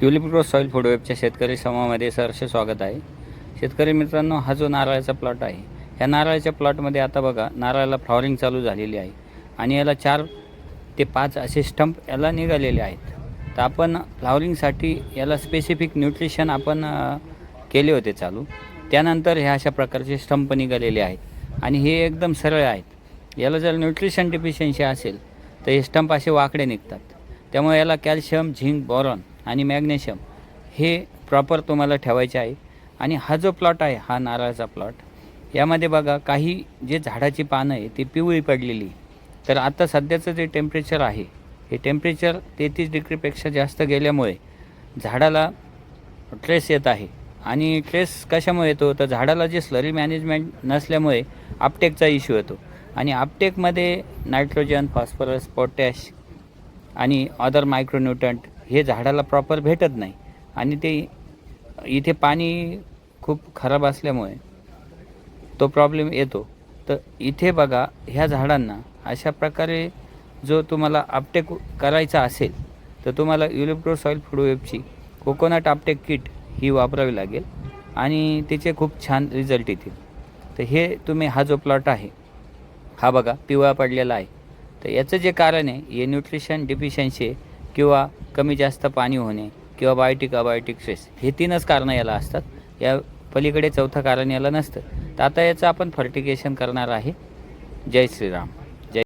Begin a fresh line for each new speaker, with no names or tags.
Tulip soil photo वेबच्या शेतकरी समूहामध्ये सहर्ष स्वागत आहे. शेतकरी मित्रांनो हा जो नारळाचा प्लॉट आहे ह्या नारळाच्या प्लॉटमध्ये आता बघा नारळाला फ्लॉवरिंग चालू झालेली आहे आणि याला चार ते पाच असे स्टंप याला निघालेले आहेत. तर आपण फ्लॉवरिंगसाठी याला स्पेसिफिक न्यूट्रिशन आपण केले होते चालू. त्यानंतर ह्या अशा प्रकारचे स्टंप निघालेले आहेत आणि हे एकदम सरळ आहेत. याला जर न्यूट्रिशन डिफिशियन्सी असेल तर हे स्टंप असे वाकडे निघतात. त्यामुळे याला कॅल्शियम झिंक बॉरॉन आणि मॅग्नेशियम हे प्रॉपर तुम्हाला ठेवायचे आहे. आणि हा जो प्लॉट आहे हा नारळाचा प्लॉट. यामध्ये बघा काही जे झाडाची पानं आहे ती पिवळी पडलेली. तर आता सध्याचं जे टेम्परेचर आहे हे टेम्परेचर तेहतीस डिग्रीपेक्षा जास्त गेल्यामुळे झाडाला ट्रेस येत आहे. आणि ट्रेस कशामुळे येतो? तर झाडाला जे स्लरी मॅनेजमेंट नसल्यामुळे आपटेकचा इश्यू येतो. आणि आपटेकमध्ये नायट्रोजन फॉस्फरस पोटॅश आणि अदर मायक्रोन्युटंट हे झाडाला प्रॉपर भेटत नाही. आणि ते इथे पाणी खूप खराब असल्यामुळे तो प्रॉब्लेम येतो. तर इथे बघा ह्या झाडांना अशा प्रकारे जो तुम्हाला आपटेक करायचा असेल तर तुम्हाला Ulipro soil food coconut uptake kit ही वापरावी लागेल. आणि तिचे खूप छान रिझल्ट येतील. तर हे तुम्ही हा जो प्लॉट आहे हा बघा पिवळा पडलेला आहे. तर याचं जे कारण आहे हे न्यूट्रिशन डिफिशियन्सी किंवा कमी जास्त पाणी होणे किंवा बायोटिक अबायोटिक स्ट्रेस हे तीनच कारणं याला असतात. या पलीकडे चौथं कारण याला नसतं. तर आता याचं आपण फर्टिगेशन करणार आहे. जय श्रीराम.